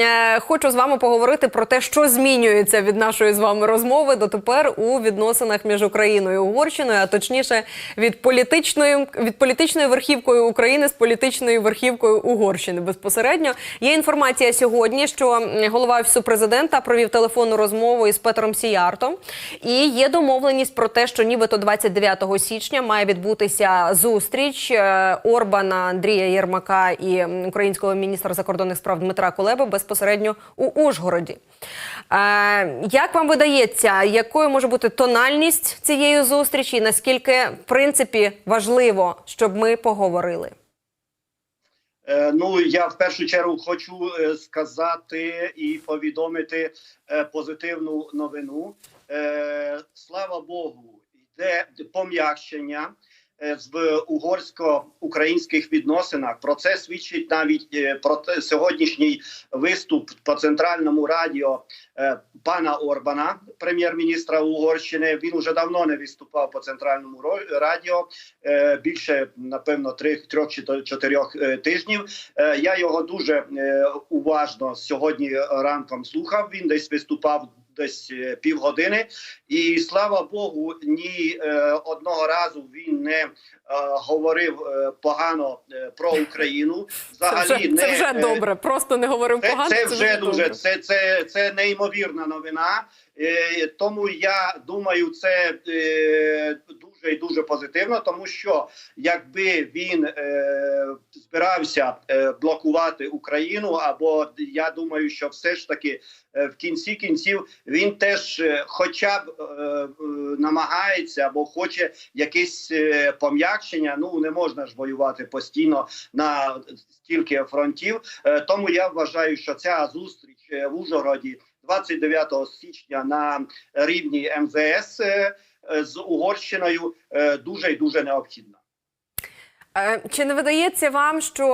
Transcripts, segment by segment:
е, хочу з вами поговорити про те, що змінюється від нашої з вами розмови дотепер у відносинах між Україною і Угорщиною, а точніше від політичної від політичної верхівкою України з політичною верхівкою Угорщини. Безпосередньо є інформація сьогодні, що голова офісу президента провів телефонну розмову із Петром Сіяртом, і є домовленість про те, що нібито 29 січня має відбутися зустріч е, Орбана Андрія Єрмака і українського міністра закордонних справ Дмитра Кулеби безпосередньо у Ужгороді. Е, як вам видається, якою може бути тональність цієї зустрічі? Наскільки в принципі важливо, щоб ми поговорили? Е, Ну я в першу чергу хочу е, сказати і повідомити позитивну новину. Слава Богу, йде пом'якшення в угорсько-українських відносинах. Про це свідчить навіть е, про сьогоднішній виступ по центральному радіо е, пана Орбана, прем'єр-міністра Угорщини. Він уже давно не виступав по центральному радіо е, більше напевно трьох чи чотирьох е, тижнів. Е, Я його дуже е, уважно сьогодні ранком слухав. Він десь виступав. Десь е, півгодини, і слава Богу, ні е, одного разу він не е, говорив погано про Україну. Це Взагалі не це вже добре. Просто не говорив це, погано. це вже дуже добре. це, це, це неймовірна новина. Тому я думаю, це е, дуже і дуже позитивно, тому що якби він е, збирався е, блокувати Україну, або я думаю, що все ж таки е, в кінці кінців він теж, е, хоча б е, е, намагається або хоче якесь е, пом'якшення. Ну не можна ж воювати постійно на стільки фронтів. Е, Тому я вважаю, що ця зустріч е, в Ужгороді 29 січня на рівні МЗС е, з Угорщиною е, дуже і дуже необхідна. Е, Чи не видається вам, що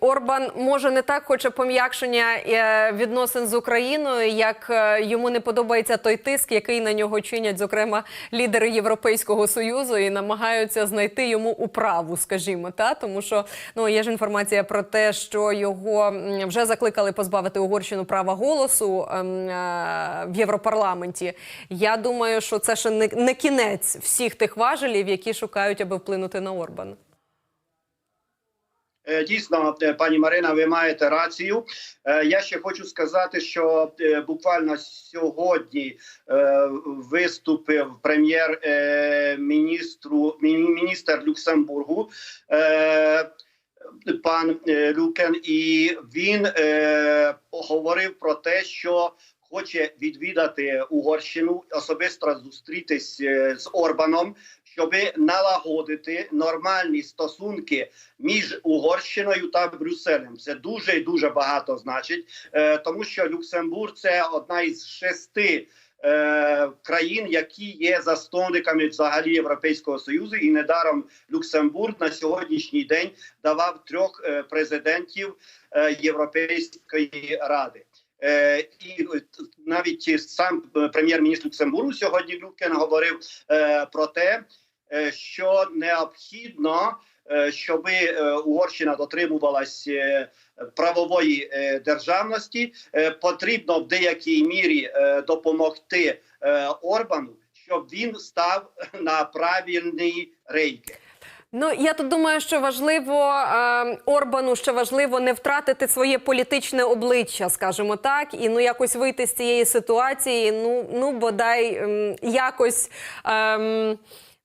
Орбан може не так хоче пом'якшення е, відносин з Україною, як е, йому не подобається той тиск, який на нього чинять, зокрема, лідери Європейського союзу, і намагаються знайти йому управу, скажімо, та тому що ну є ж інформація про те, що його вже закликали позбавити Угорщину права голосу ем, в Європарламенті. Я думаю, що це ще не, не кінець всіх тих важелів, які шукають, аби вплинути на Орбана. Е, Дійсно, е, пані Марина, ви маєте рацію. Е, Я ще хочу сказати, що буквально сьогодні виступив прем'єр-міністру міністр Люксембургу. Пан Люкен, і він е, говорив про те, що хоче відвідати Угорщину, особисто зустрітись з Орбаном, щоб налагодити нормальні стосунки між Угорщиною та Брюсселем. Це дуже і дуже багато значить, е, тому що Люксембург це одна із шести. е, Країн, які є засновниками взагалі Європейського союзу, і недаром Люксембург на сьогоднішній день давав трьох е, президентів Європейської ради. І навіть сам прем'єр-міністр Люксембургу сьогодні Люкен говорив про те, що необхідно, е, щоб е, Угорщина дотримувалась е, правової е, державності, е, потрібно в деякій мірі е, допомогти е, Орбану, щоб він став на правильні рейки. Ну я тут думаю, що важливо е, Орбану ще важливо не втратити своє політичне обличчя, скажімо так, і ну якось вийти з цієї ситуації. Ну ну бодай ем, якось. Ем,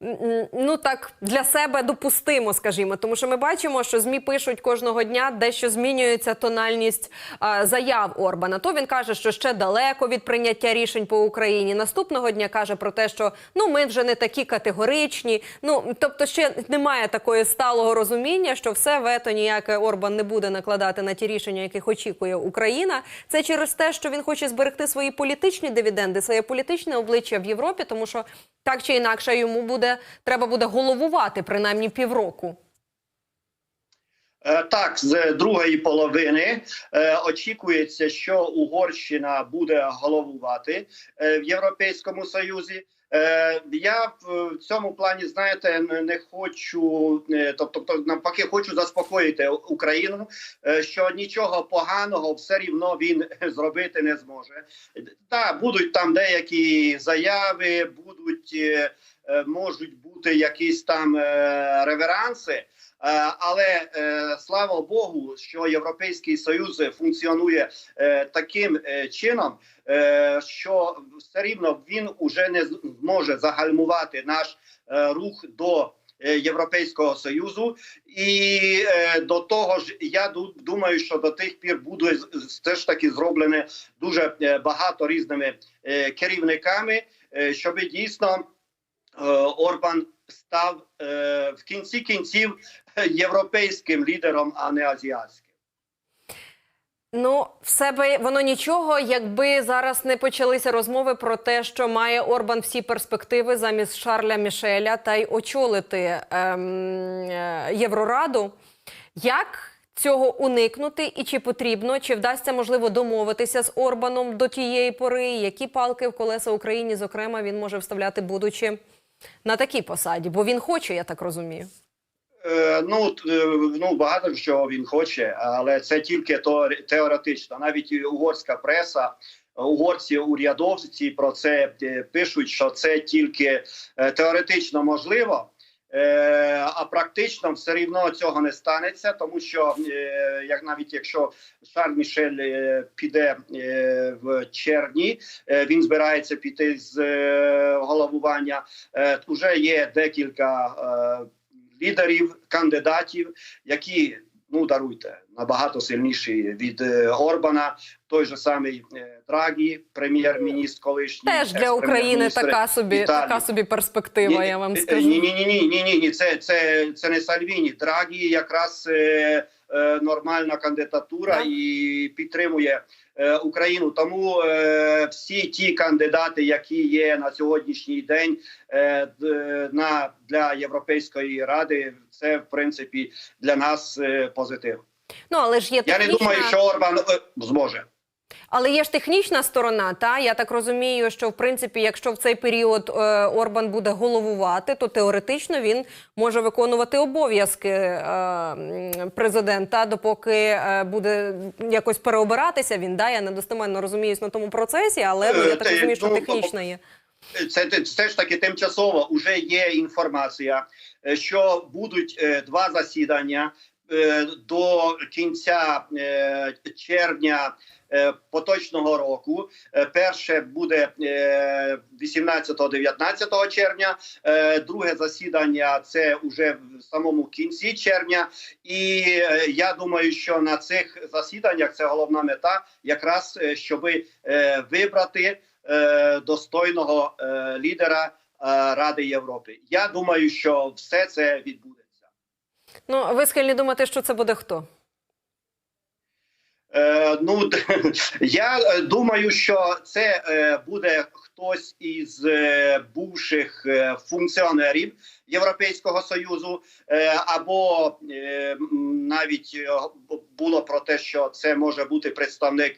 Ну так для себе допустимо, скажімо, тому що ми бачимо, що змі пишуть кожного дня, дещо змінюється тональність а, заяв Орбана. То він каже, що ще далеко від прийняття рішень по Україні. Наступного дня каже про те, що ну ми вже не такі категоричні. Ну тобто, ще немає такої сталого розуміння, що все вето ніяке Орбан не буде накладати на ті рішення, яких очікує Україна. Це через те, що він хоче зберегти свої політичні дивіденди, своє політичне обличчя в Європі, тому що так чи інакше йому буде треба буде головувати принаймні півроку. Е, Так, з другої половини е, очікується, що Угорщина буде головувати е, в Європейському Союзі. Я в цьому плані, знаєте, не, хочу, тобто, тобто, навпаки, хочу заспокоїти Україну, що нічого поганого все рівно він зробити не зможе. Так, будуть там деякі заяви, будуть можуть бути якісь там е, реверанси. Е, Але е, слава Богу, що Європейський Союз функціонує е, таким е, чином, е, що все рівно він уже не зможе загальмувати наш е, рух до е, Європейського союзу, і е, до того ж, я ду- думаю, що до тих пір буде все ж таки зроблене дуже е, багато різними е, керівниками, е, щоб дійсно е, Орбан став е, в кінці кінців європейським лідером, а не азіатським. Ну, в себе воно нічого, якби зараз не почалися розмови про те, що має Орбан всі перспективи замість Шарля Мішеля та й очолити ем, е, Єврораду. Як цього уникнути, і чи потрібно, чи вдасться можливо домовитися з Орбаном до тієї пори? Які палки в колеса Україні, зокрема, він може вставляти, будучи на такій посаді? Бо він хоче, я так розумію. Е, Ну, е, ну багато що він хоче, але це тільки теоретично. Навіть угорська преса, угорці, урядовці про це е, пишуть, що це тільки теоретично можливо. Е, а практично все рівно цього не станеться, тому що е, як навіть якщо Шарль Мішель е, піде в червні, він збирається піти з головування. Уже є декілька лідерів, кандидатів, які ну даруйте набагато сильніший від е, Орбана. Той же самий е, Драгі, прем'єр-міністр колишній Теж для України така собі, Італії. така собі перспектива. Я вам скажу. Ні, ні, ні, ні, ні, ні, ні. Це, це, це не Сальвіні. Драгі якраз е, е, нормальна кандидатура Так. і підтримує е, Україну. Тому е, всі ті кандидати, які є на сьогоднішній день е, на для Європейської ради, це в принципі для нас е, позитив. Ну але ж є Я не думаю, що Орбан е, зможе. Але є ж технічна сторона. Та я так розумію, що в принципі, якщо в цей період е, Орбан буде головувати, то теоретично він може виконувати обов'язки е, президента, допоки е, буде якось переобиратися. Він да я недостеменно розуміюсь на тому процесі, але ну, я так Е, розумію, що ну, технічна є. це те- все ж таки тимчасово вже є інформація, е, що будуть е, два засідання е, до кінця е, червня. е, Поточного року Е, перше буде е, 18-19 червня, е, друге засідання це вже в самому кінці червня. І е, я думаю, що на цих засіданнях це головна мета, якраз е, щоби е, вибрати е, достойного е, лідера е, Ради Європи. Я думаю, що все це відбудеться. Ну ви схильні думати, що це буде хто? Е, ну я е, думаю, що це е, буде хтось із е, бувших функціонерів Європейського союзу, або навіть було про те, що це може бути представник.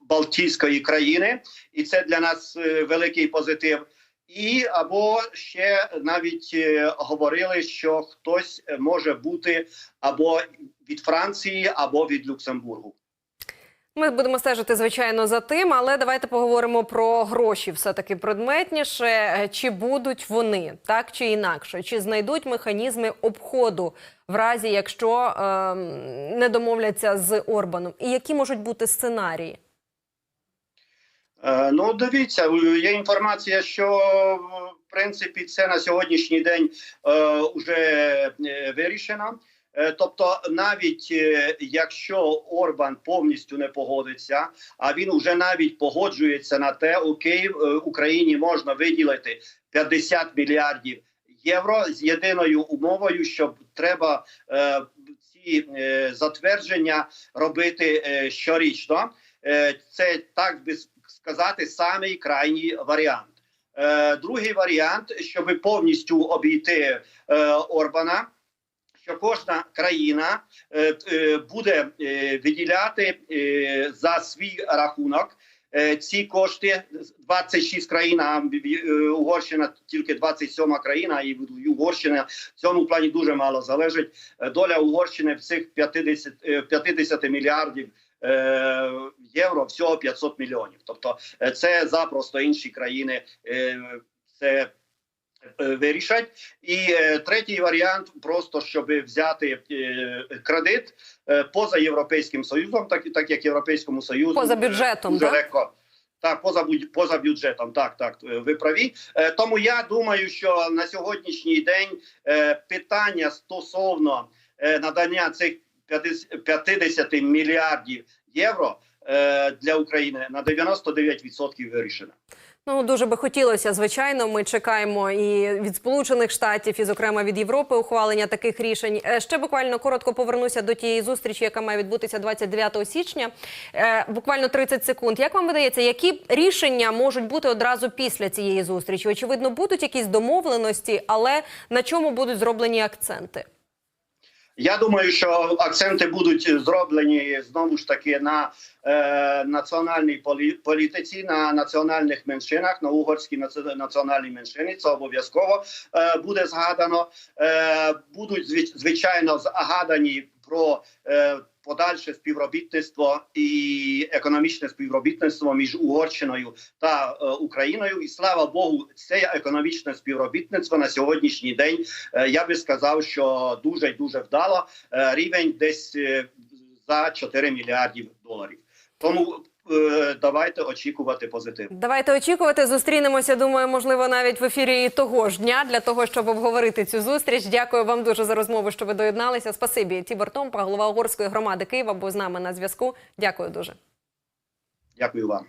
Балтійської країни, і це для нас великий позитив. І або ще навіть е, говорили, що хтось е, може бути або від Франції, або від Люксембургу. Ми будемо стежити, звичайно, за тим, але давайте поговоримо про гроші все-таки предметніше. Е, Чи будуть вони так чи інакше? Чи знайдуть механізми обходу в разі, якщо ем, не домовляться з Орбаном? І які можуть бути сценарії? Е, Ну, дивіться, е, є інформація, що в принципі це на сьогоднішній день вже е, вирішено. Тобто, навіть якщо Орбан повністю не погодиться, а він вже навіть погоджується на те, окей, Україні можна виділити 50 мільярдів євро з єдиною умовою, що треба ці затвердження робити щорічно. Це так би сказати самий крайній варіант. Е, Другий варіант, щоб повністю обійти е, Орбана, що кожна країна е, е, буде е, виділяти е, за свій рахунок е, ці кошти 26 країн, а е, Угорщина тільки 27 країна, і Угорщина в цьому плані дуже мало залежить. Е, Доля Угорщини в цих 50, е, 50 мільярдів євро всього 500 мільйонів. Тобто е, це запросто інші країни е, це е, вирішать. І е, третій варіант просто щоб взяти е, кредит е, поза європейським союзом, так так як європейському союзу Поза е, бюджетом, дуже так? легко. Так, поза поза бюджетом, так, так, е, ви праві. Е, Тому я думаю, що на сьогоднішній день е, питання стосовно е, надання цих 50 50 мільярдів євро е, для України на 99% вирішено. Ну дуже би хотілося. Звичайно, ми чекаємо і від Сполучених Штатів, і зокрема від Європи ухвалення таких рішень. Е, Ще буквально коротко повернуся до тієї зустрічі, яка має відбутися 29 січня. Е, Буквально 30 секунд. Як вам видається, які рішення можуть бути одразу після цієї зустрічі? Очевидно, будуть якісь домовленості, але на чому будуть зроблені акценти? Я думаю, що акценти будуть зроблені знову ж таки на е, національній полі- політиці, на національних меншинах, на угорській наці- національній меншині. Це обов'язково е, буде згадано. Е, будуть звич- звичайно згадані про е, подальше співробітництво і економічне співробітництво між Угорщиною та е, Україною. І слава Богу, це економічне співробітництво на сьогоднішній день Е, я би сказав, що дуже дуже вдало Е, рівень десь е, за 4 мільярдів доларів. Тому давайте очікувати позитив. Давайте очікувати. Зустрінемося. Думаю, можливо, навіть в ефірі і того ж дня для того, щоб обговорити цю зустріч. Дякую вам дуже за розмову, що ви доєдналися. Спасибі. Тібор Томпа, голова угорської громади Києва, був з нами на зв'язку. Дякую дуже. Дякую вам.